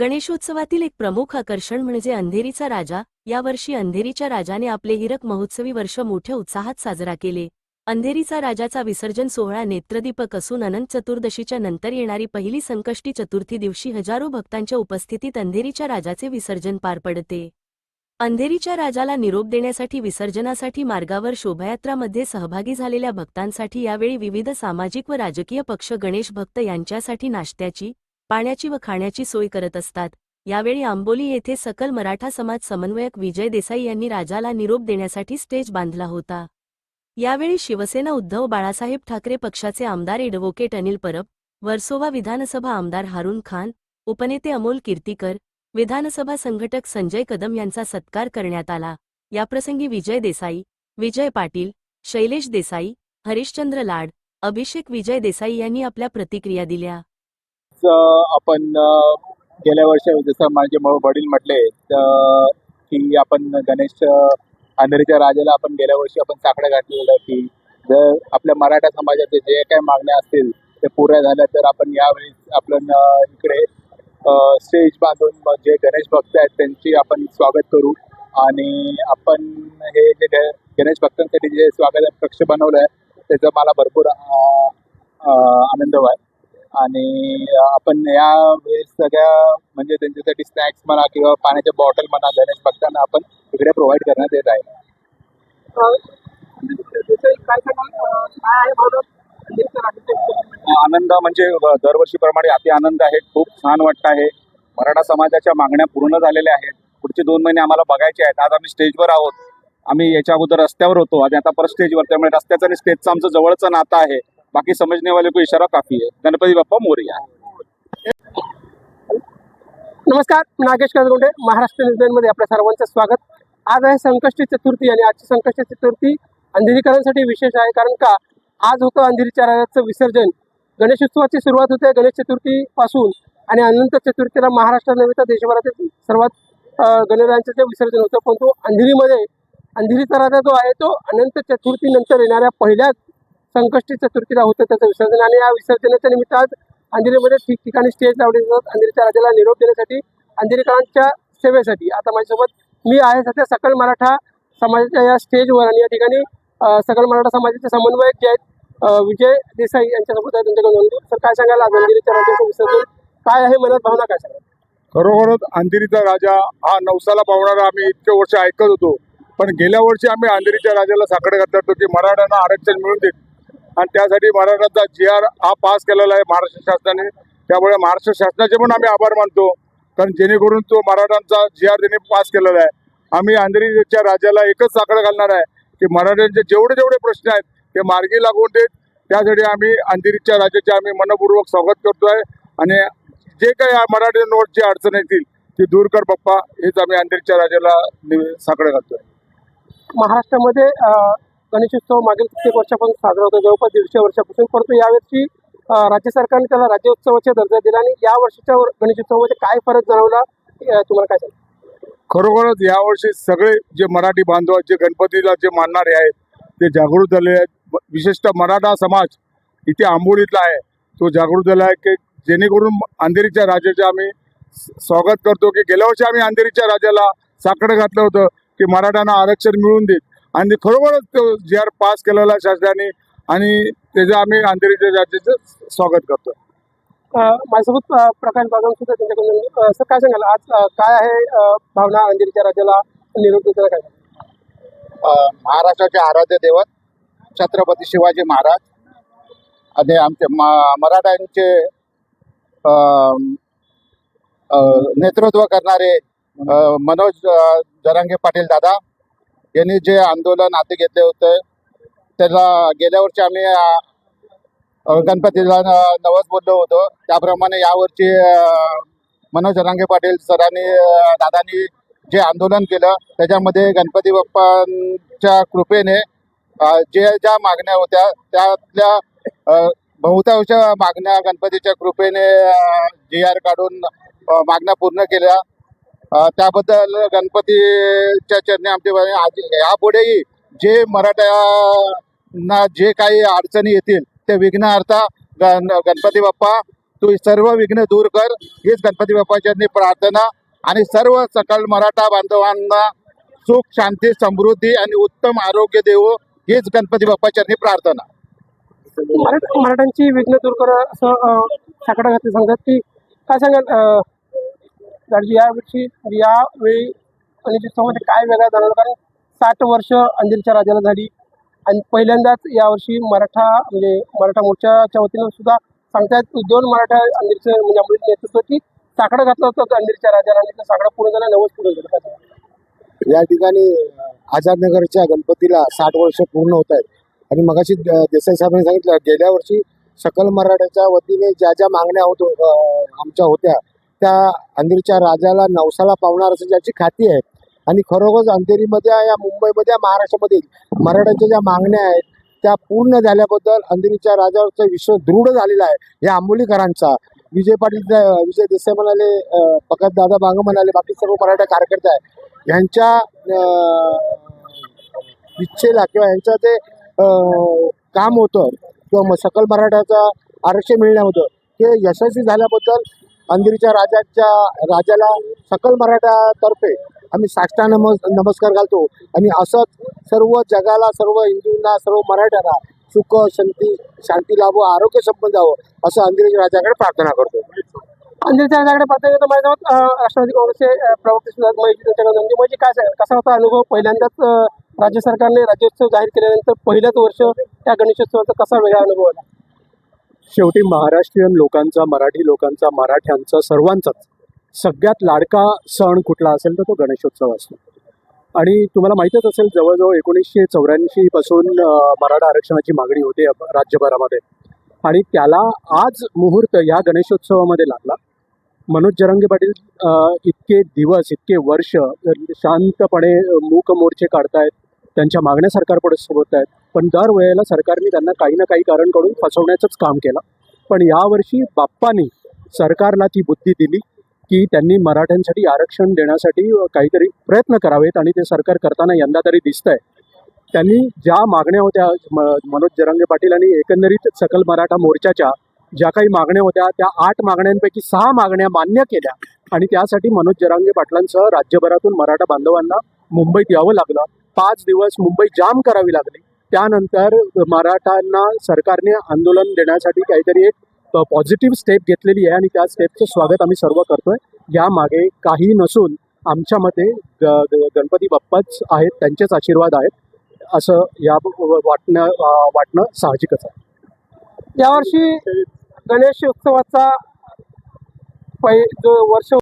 गणेशोत्सवातील एक प्रमुख आकर्षण म्हणजे अंधेरीचा राजा. यावर्षी अंधेरीच्या राजाने आपले हिरक महोत्सवी वर्ष मोठ्या उत्साहात साजरा केले. अंधेरीचा राजाचा विसर्जन सोहळा नेत्रदीपक असून अनंत चतुर्दशीच्या नंतर येणारी पहिली संकष्टी चतुर्थी दिवशी हजारो भक्तांच्या उपस्थितीत अंधेरीच्या राजाचे विसर्जन पार पडते. अंधेरीच्या राजाला निरोप देण्यासाठी विसर्जनासाठी मार्गावर शोभायात्रामध्ये सहभागी झालेल्या भक्तांसाठी यावेळी विविध सामाजिक व राजकीय पक्ष गणेश भक्त यांच्यासाठी नाश्त्याची पाण्याची व खाण्याची सोय करत असतात. यावेळी आंबोली येथे सकल मराठा समाज समन्वयक विजय देसाई यांनी राजाला निरोप देण्यासाठी स्टेज बांधला होता. यावेळी शिवसेना उद्धव बाळासाहेब ठाकरे पक्षाचे आमदार एडव्होकेट अनिल परब वर्सोवा विधानसभा आमदार हारून खान उपनेते अमोल कीर्तीकर विधानसभा संघटक संजय कदम यांचा सत्कार करण्यात आला. याप्रसंगी विजय देसाई विजय पाटील शैलेश देसाई हरिश्चंद्र लाड अभिषेक विजय देसाई यांनी आपल्या प्रतिक्रिया दिल्या. च- आपण गेल्या वर्षी जसं माझे वडील म्हटले तर की आपण गणेश अ, अंधेरीच्या राजाला आपण गेल्या वर्षी आपण साकडं घातलेलं की जर आपल्या मराठा समाजाचे जे काही मागण्या असतील ते पुऱ्या झाल्या तर आपण यावेळी आपण इकडे स्टेज बांधून जे गणेश भक्त आहेत त्यांची आपण स्वागत करू. आणि आपण हे जे गणेश भक्तांसाठी जे स्वागत कक्ष बनवलं आहे त्याचा मला भरपूर आनंद व्हाय आणि आपण या वेळेस सगळ्या म्हणजे त्यांच्यासाठी स्नॅक्स म्हणा किंवा पाण्याच्या बॉटल म्हणा गणेश भक्तांना आपण इकडे प्रोव्हाइड करण्यात येत आहे. आनंद म्हणजे दरवर्षीप्रमाणे अति आनंद आहे. खूप छान वाटत आहे. मराठा समाजाच्या मागण्या पूर्ण झालेल्या आहेत. पुढचे दोन महिने आम्हाला बघायचे आहेत. आज आम्ही स्टेजवर आहोत. आम्ही याच्या अगोदर रस्त्यावर होतो. आणि आता परत स्टेजवर त्यामुळे रस्त्याचं आणि स्टेजचं आमचं जवळचं नातं आहे. बाकी समजणे वाले को इशारा काफी आहे गणपती बाप्पा मोरिया नमस्कार नागेश कसगुंडे महाराष्ट्र न्यूजमध्ये आपल्या सर्वांचं स्वागत. आज आहे संकष्टी चतुर्थी आणि आजची संकष्टी चतुर्थी अंधेरीकरांसाठी विशेष आहे कारण का आज होतं अंधेरीच्या राजाचं विसर्जन. गणेशोत्सवाची सुरुवात होते गणेश चतुर्थीपासून आणि अनंत चतुर्थीला महाराष्ट्र नव्हे तर देशभरातील सर्वात गणरायांचं जे विसर्जन होतं पण तो अंधेरीमध्ये अंधेरीचा राजा जो आहे तो अनंत चतुर्थीनंतर येणाऱ्या पहिल्या संकष्टी चतुर्थीला होतं त्याचं विसर्जन. आणि या विसर्जनाच्या निमित्त आज अंधेरीमध्ये ठिकठिकाणी स्टेज लावले जातात. अंधेरीच्या राजाला निरोप देण्यासाठी अंधेरीकरांच्या सेवेसाठी. आता माझ्यासोबत मी आहे सध्या सकल मराठा समाजाच्या या स्टेजवर आणि या ठिकाणी सकल मराठा समाजाचे समन्वयक जे आहेत विजय देसाई यांच्यासोबत आहे त्यांच्याकडून जाणून सर काय सांगाल? आज अंधेरीच्या राजाचं विसर्जन काय आहे? मनात भावना काय सांगाल? खरोखरच अंधेरीचा राजा हा नवसाला पावणारा आम्ही इतके वर्ष ऐकत होतो. पण गेल्या वर्षी आम्ही अंधेरीच्या राजाला साकडे घातलं होतो की मराठ्यांना आरक्षण मिळून देत. आणि त्यासाठी मराठाचा जी आर हा पास केलेला आहे महाराष्ट्र शासनाने. त्यामुळे महाराष्ट्र शासनाचे पण आम्ही आभार मानतो. कारण जेणेकरून तो मराठांचा जी आर त्यांनी पास केलेला आहे. आम्ही अंधेरीच्या राजाला एकच साकडं घालणार आहे की मराठ्यांचे जेवढे जेवढे प्रश्न आहेत ते मार्गी लागवून देत त्यासाठी आम्ही अंधेरीच्या राजाचे आम्ही मनपूर्वक स्वागत करतो आहे. आणि जे काही मराठ्यांवर जे अडचण येतील ती दूर कर बाप्पा हेच आम्ही अंधेरीच्या राजाला नि- साकडं घालतोय. महाराष्ट्रामध्ये गणेशोत्सव मागील कित्येक वर्षापासून साजरा होतो. जवळपास दीडशे वर्षापासून परंतु यावर्षी राज्य सरकारने त्याला राज्योत्सवाचा दर्जा दिला आणि या वर्षीच्या गणेशोत्सवामध्ये काय फरक जाणवला तुम्हाला काय सांगा खरोखरच यावर्षी सगळे जे मराठी बांधव जे गणपतीला जे मानणारे आहेत ते जागृत झाले आहेत. विशेषतः मराठा समाज इथे आंबोलीतला आहे. तो जागृत झाला आहे की जेणेकरून अंधेरीच्या राजाचे आम्ही स्वागत करतो की गेल्या वर्षी आम्ही अंधेरीच्या राजाला साकडं घातलं होतं की मराठ्यांना आरक्षण मिळून देत आणि खरोखरच तो जी आर पास केलेला आहे शासनाने आणि त्याचं आम्ही अंधेरीच्या राजाचं स्वागत करतो. माझ्यासोबत प्रकाश बागम सुद्धा त्यांच्याकडून सर काय सांगाल? आज काय आहे भावना अंधेरीच्या राजाला निरोप देताना काय? महाराष्ट्राचे आराध्य दैवत छत्रपती शिवाजी महाराज आणि आमचे म- मराठ्यांचे नेतृत्व करणारे मनोज जरांगे पाटील दादा यांनी जे आंदोलन हाती घेतले होते त्याला गेल्या वर्षी आम्ही गणपतीला नवस बोललो होतो. त्याप्रमाणे यावर्षी मनोज रांगे पाटील सरांनी दादांनी जे आंदोलन केलं त्याच्यामध्ये गणपती बाप्पांच्या कृपेने जे ज्या मागण्या होत्या त्यातल्या बहुतांश मागण्या गणपतीच्या कृपेने जी आर काढून मागण्या पूर्ण केल्या. त्याबद्दल गणपतीच्या चरणी आमचे यापुढेही जे मराठ्यांना जे काही अडचणी येतील ते विघ्नहर्ता गण गणपती बाप्पा तू सर्व विघ्न दूर कर. हीच गणपती बाप्पाच्या प्रार्थना. आणि सर्व सकल मराठा बांधवांना सुख शांती समृद्धी आणि उत्तम आरोग्य देवो हीच गणपती बाप्पाच्या प्रार्थना. मराठ्यांची विघ्न दूर कर असं अं, घातली सांगतात की काय सांगाल अं, यावर्षी यावेळी आणि जिल्ह्यामध्ये काय वेगळा जाणवलं कारण साठ वर्ष अंजलीच्या राजाला झाली. आणि पहिल्यांदाच यावर्षी मराठा म्हणजे मराठा मोर्चाच्या वतीनं सुद्धा सांगतायत दोन मराठा अंधेरीचं म्हणजे अंबोलीचं नेतृत्व की साकडं घातलं होतं अंधेरीच्या राजाला आणि साकडं पूर्ण झालं नवस पूर्ण झालं या ठिकाणी आझादनगरच्या गणपतीला साठ वर्ष पूर्ण होत आहेत. आणि मगाशी देसाई साहेबांनी सांगितलं गेल्या वर्षी सकल मराठ्याच्या वतीने ज्या ज्या मागण्या होत आमच्या होत्या त्या अंधेरीच्या राजाला नवसाला पावणार असं ज्याची खाती आहे. आणि खरोखरच अंधेरीमध्ये या मुंबईमध्ये या महाराष्ट्रामध्ये मराठ्यांच्या ज्या मागण्या आहेत त्या पूर्ण झाल्याबद्दल अंधेरीच्या राजावरचा विश्वास दृढ झालेला आहे या आंबोलीकरांचा विजय पाटील विजय देसाई म्हणाले भगत दादा बांग म्हणाले बाकी सर्व मराठा कार्यकर्ते आहे यांच्या इच्छेला किंवा यांचं ते काम होतं किंवा सकल मराठ्याचं आरक्षण मिळणं होतं ते यशस्वी झाल्याबद्दल अंधेरीच्या राजाच्या राजाला सकल मराठ्यातर्फे आम्ही साष्टा नमस् नमस्कार घालतो. आणि असंच सर्व जगाला सर्व हिंदूंना सर्व मराठ्यांना सुख शांती शांती लाभो आरोग्य संपन्न जावं असं अंधेरीच्या राजाकडे प्रार्थना करतो. अंधेरीच्या राजाकडे प्रार्थना करतो. माझ्या राष्ट्रवादी काँग्रेसचे प्रवक्ते महेश त्यांच्याकडे म्हणजे काय सांगाल कसा होता अनुभव? पहिल्यांदाच राज्य सरकारने राज्योत्सव जाहीर केल्यानंतर पहिलंच वर्ष त्या गणेशोत्सवाचा कसा वेगळा अनुभव आला? शेवटी महाराष्ट्रीयन लोकांचा मराठी लोकांचा मराठ्यांचा सर्वांचाच सगळ्यात लाडका सण कुठला असेल तर तो गणेशोत्सव असतो. आणि तुम्हाला माहीतच असेल जवळजवळ एकोणीसशे चौऱ्याऐंशीपासून मराठा आरक्षणाची मागणी होते राज्यभरामध्ये. आणि त्याला आज मुहूर्त या गणेशोत्सवामध्ये लागला. मनोज जरंगे पाटील इतके दिवस इतके वर्ष शांतपणे मूक मोर्चे काढतायत त्यांच्या मागण्या सरकारपुढे सोबत आहेत. पण दरवेळेला सरकारने त्यांना काही ना काही कारण करून फसवण्याचंच काम केलं. पण यावर्षी बाप्पानी सरकारला ती बुद्धी दिली की त्यांनी मराठ्यांसाठी आरक्षण देण्यासाठी काहीतरी प्रयत्न करावेत आणि ते सरकार करताना यंदा तरी दिसतंय. त्यांनी ज्या मागण्या होत्या म- मनोज जरांगे पाटील आणि एकंदरीत सकल मराठा मोर्चाच्या ज्या काही मागण्या होत्या त्या आठ मागण्यांपैकी सहा मागण्या मान्य केल्या आणि त्यासाठी मनोज जरांगे पाटलांसह राज्यभरातून मराठा बांधवांना मुंबईत यावं लागलं. पाच दिवस मुंबई जाम करावी लागली. त्यानंतर मराठांना सरकारने आंदोलन देण्यासाठी काहीतरी एक पॉझिटिव्ह स्टेप घेतलेली आहे आणि त्या स्टेपचं स्वागत आम्ही सर्व करतोय. यामागे काही नसून आमच्या मते ग- ग- गणपती बाप्पाच आहेत त्यांचेच आशीर्वाद आहेत. असं या वाटणं वाटणं साहजिकच आहे. यावर्षी गणेश उत्सवाचा पै जो वर्ष